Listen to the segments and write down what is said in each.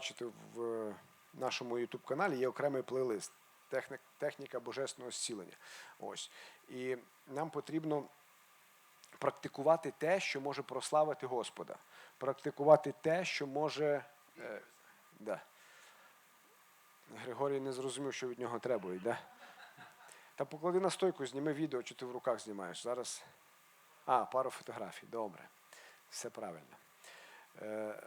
бачите в нашому YouTube каналі, є окремий плейлист Техніка божественного зцілення. Ось. І нам потрібно практикувати те, що може прославити Господа, практикувати те, що може. Е, да. Григорій не зрозумів, що від нього требують, да? Та поклади на стойку, зніми відео, чи ти в руках знімаєш. Зараз. А, пару фотографій. Добре. Все правильно. Е,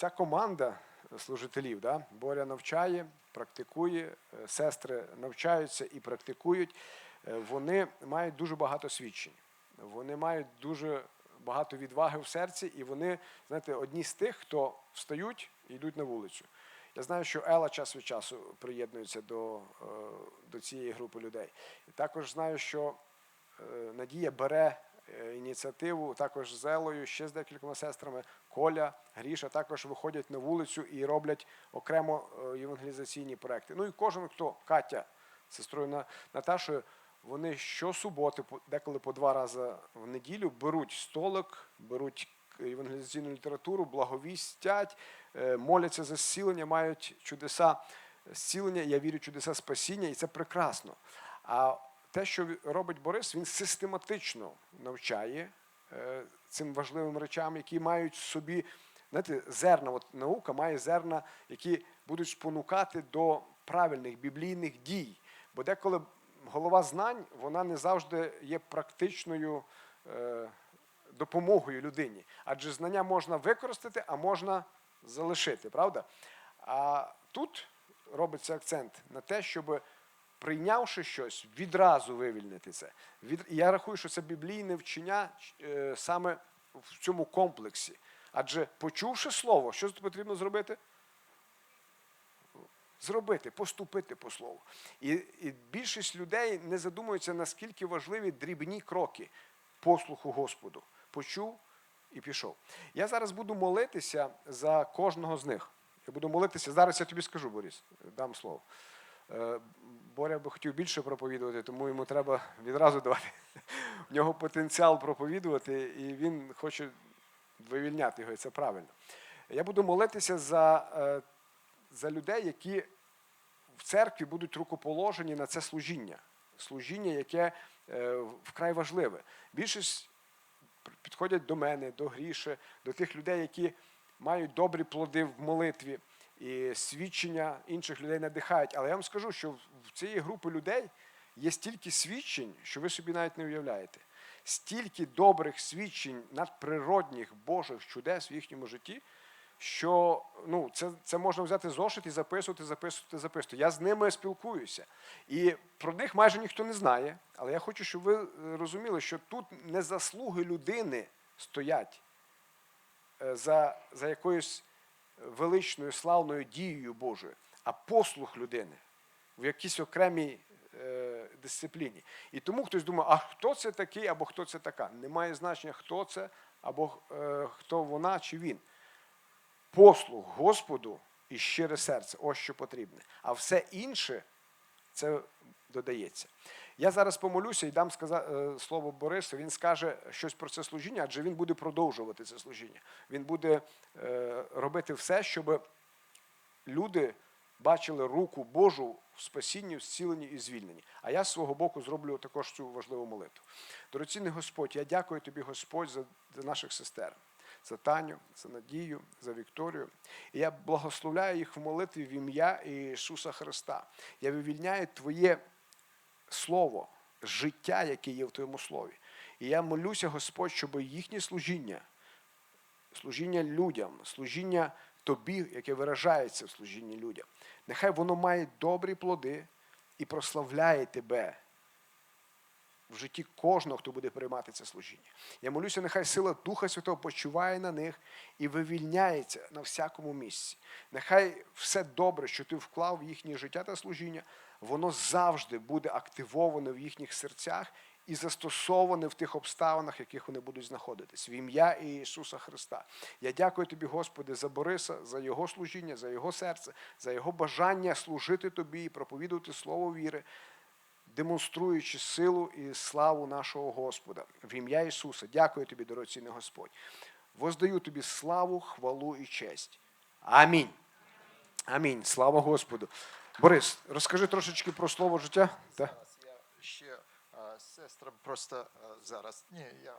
ця команда служителів, да, Боря навчає, практикує, е, сестри навчаються і практикують. Е, Вони мають дуже багато свідчень. Вони мають дуже багато відваги в серці, і вони, знаєте, одні з тих, хто встають і йдуть на вулицю. Я знаю, що Ела час від часу приєднується до, е, до цієї групи людей. Також знаю, що Надія бере ініціативу також з Елою, ще з декількома сестрами. Коля, Гріша також виходять на вулицю і роблять окремо е, євангелізаційні проекти. Ну і кожен, хто Катя, сестрою Наташою, вони щосуботи, деколи по два рази в неділю, беруть столик, беруть евангелізаційну літературу, благовістять, е, моляться за зцілення, мають чудеса зцілення, я вірю, чудеса спасіння, і це прекрасно. А те, що робить Борис, він систематично навчає е, цим важливим речам, які мають в собі, знаєте, зерна, от наука має зерна, які будуть спонукати до правильних біблійних дій. Бо деколи голова знань, вона не завжди є практичною е, допомогою людині. Адже знання можна використати, а можна залишити, правда? А тут робиться акцент на те, щоб прийнявши щось, відразу вивільнити це. Я рахую, що це біблійне вчення е, саме в цьому комплексі. Адже почувши слово, що потрібно зробити? Зробити, поступити по слову. І, і більшість людей не задумуються, наскільки важливі дрібні кроки послуху Господу. Почув і пішов. Я зараз буду молитися за кожного з них. Я буду молитися. Зараз я тобі скажу, Борис, дам слово. Боря би хотів більше проповідувати, тому йому треба відразу давати. В нього потенціал проповідувати, і він хоче вивільняти його, і це правильно. Я буду молитися за, е, за людей, які в церкві будуть рукоположені на це служіння. Служіння, яке е, вкрай важливе. Більшість підходять до мене, до Гріші, до тих людей, які мають добрі плоди в молитві, і свідчення інших людей надихають. Але я вам скажу, що в цієї групи людей є стільки свідчень, що ви собі навіть не уявляєте. Стільки добрих свідчень надприродних Божих чудес в їхньому житті, що ну, це, це можна взяти зошит і записувати, записувати, записувати. Я з ними спілкуюся. І про них майже ніхто не знає. Але я хочу, щоб ви е, розуміли, що тут не заслуги людини стоять е, за, за якоюсь величною славною дією Божою, а послух людини в якійсь окремій е, дисципліні. І тому хтось думає, а хто це такий або хто це така. Немає значення, хто це, або е, хто вона чи він. Послух Господу і щире серце ось що потрібне. А все інше це додається. Я зараз помолюся і дам е, слово Борису. Він скаже щось про це служіння, адже він буде продовжувати це служіння. Він буде е, робити все, щоб люди бачили руку Божу в спасінні, в зціленні і звільненні. А я з свого боку зроблю також цю важливу молитву. Дорогоцінний Господь, я дякую тобі, Господь, за, наших сестер. За Таню, за Надію, за Вікторію. І я благословляю їх в молитві в ім'я Ісуса Христа. Я вивільняю Твоє Слово, життя, яке є в Твоєму Слові. І я молюся, Господь, щоб їхнє служіння, служіння людям, служіння Тобі, яке виражається в служінні людям, нехай воно має добрі плоди і прославляє Тебе в житті кожного, хто буде приймати це служіння. Я молюся, нехай сила Духа Святого почуває на них і вивільняється на всякому місці. Нехай все добре, що ти вклав в їхнє життя та служіння, воно завжди буде активоване в їхніх серцях і застосоване в тих обставинах, в яких вони будуть знаходитись. В ім'я Ісуса Христа. Я дякую тобі, Господи, за Бориса, за його служіння, за його серце, за його бажання служити тобі і проповідувати слово віри демонструючи силу і славу нашого Господа. В ім'я Ісуса. Дякую тобі, дорогоцінний Господь. Воздаю тобі славу, хвалу і честь Амінь. Амінь. Слава Господу. Борис, розкажи трошечки про слово життя. Зараз я ще сестра просто зараз. Ні, я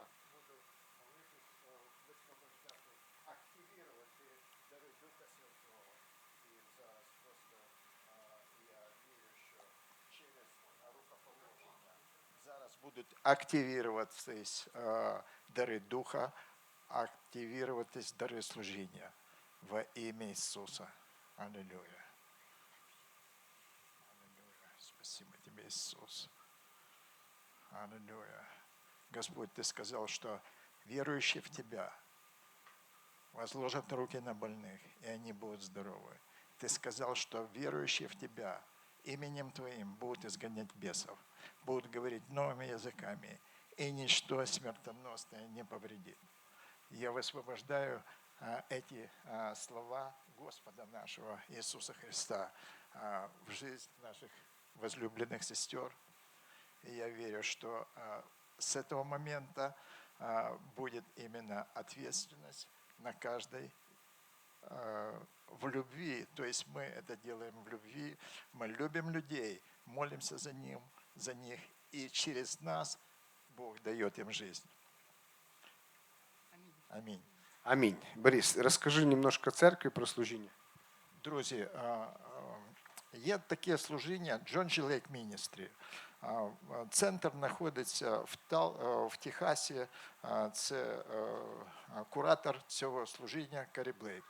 зараз будуть активуватись а, дари Духа, активуватись дари служіння во ім'я Ісуса. Аллилуйя. Аллилуйя. Спасибо тебе, Иисус. Аллилуйя. Господь, Ты сказал, что верующие в Тебя возложат руки на больных, и они будут здоровы. Ты сказал, что верующие в Тебя именем Твоим будут изгонять бесов, будут говорить новыми языками, и ничто смертоносное не повредит. Я высвобождаю а, эти а, слова Господа нашего Иисуса Христа а, в жизнь наших возлюбленных сестер. И я верю, что с этого момента будет именно ответственность на каждой в любви. То есть мы это делаем в любви. Мы любим людей, молимся за ним, за них, и через нас Бог дает им жизнь. Аминь. Амінь. Борис, розкажи немножко церкві про служіння. Друзі, є таке служіння Джонджі Лейк Міністрі. Центр знаходиться в, Тал- в Техасі. Це куратор цього служіння Карі Блейк.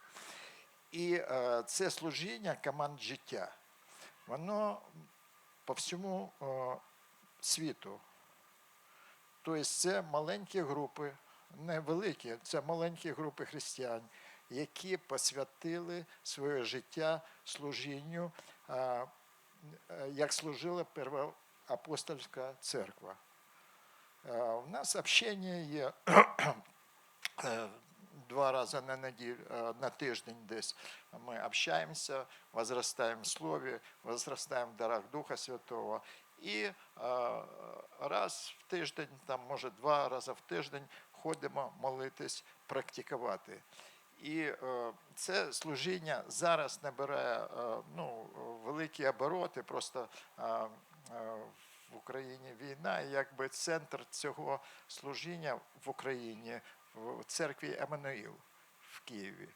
І це служіння команд життя. Воно по всьому е, світу. Тобто це маленькі групи, невеликі, це маленькі групи християн, які посвятили своє життя служінню, е, е, як служила перша апостольська церква. У нас общення є два рази на неділю, е, на тиждень десь ми общаємося, возрастаємо в слові, возрастаємо в дарах Духа Святого. І е, раз в тиждень, там, може два рази в тиждень ходимо молитись, практикувати. І е, це служіння зараз набирає е, ну, великі обороти. Просто е, е, в Україні війна, і якби центр цього служіння в Україні в церкві Еммануїл в Києві.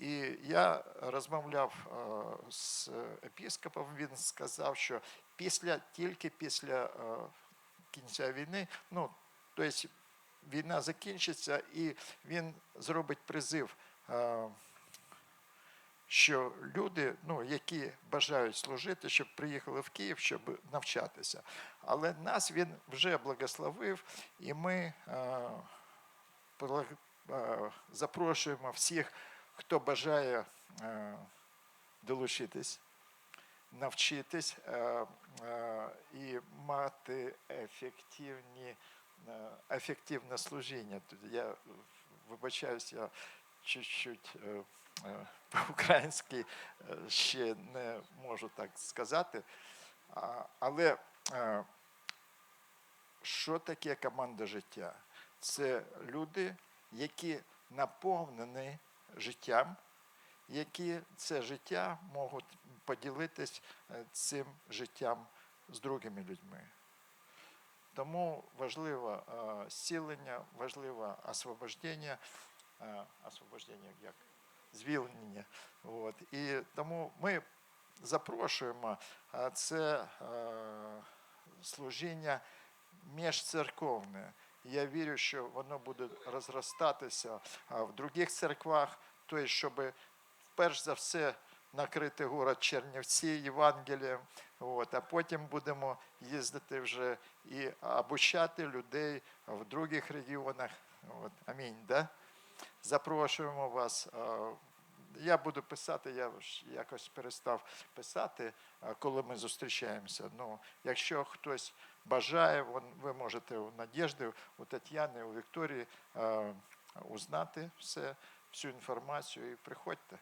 І я розмовляв е, з епіскопом, він сказав, що після, тільки після е, кінця війни, ну, тобто війна закінчиться, і він зробить призив, е, що люди, ну, які бажають служити, щоб приїхали в Київ, щоб навчатися. Але нас він вже благословив, і ми запрошуємо всіх, хто бажає е, долучитись, навчитись е, е, і мати ефективні, ефективне служіння. Я вибачаюсь, я чуть-чуть по-українськи ще не можу так сказати. Але що таке команда життя? Це люди, які наповнені життям, які це життя можуть поділитись е, цим життям з другими людьми. Тому важливо е, зцілення, важливо освобождення, е, освобождення як звільнення. От. І тому ми запрошуємо це служіння міжцерковне. Я вірю, що воно буде розростатися в других церквах, тобто, щоб перш за все накрити город Чернівці Євангелієм, от, а потім будемо їздити вже і обучати людей в других регіонах. От, амінь. Да? Запрошуємо вас. Я буду писати, я ж якось перестав писати, коли ми зустрічаємося. Ну, якщо хтось бажає, ви можете у Надєжди, у Тетяни, у Вікторії узнати все, всю інформацію і приходьте.